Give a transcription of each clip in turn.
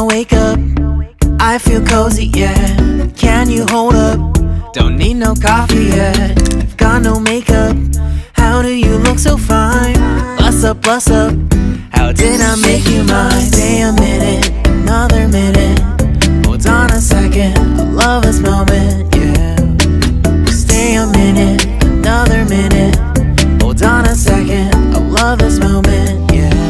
I wake up, I feel cozy, yeah. Can you hold up? Don't need no coffee yet. I've Got no makeup. How do you look so fine? Bust up, bust up. How did I make you mine? Stay a minute, another minute. Hold on a second, I love this moment, yeah. Stay a minute, another minute. Hold on a second, I love this moment, yeah.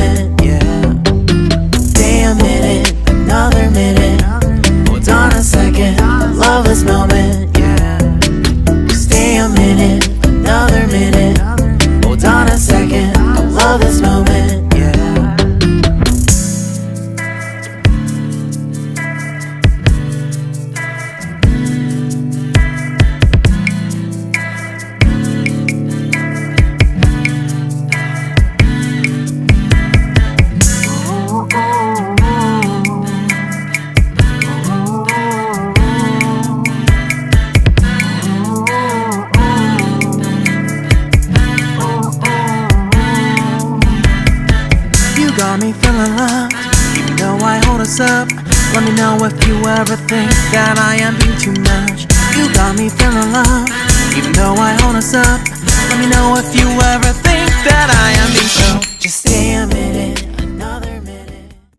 my love. Even I hold us up, let me know if you ever think that I am being too much. You got me feeling love. Even though I hold us up, let me know if you ever think.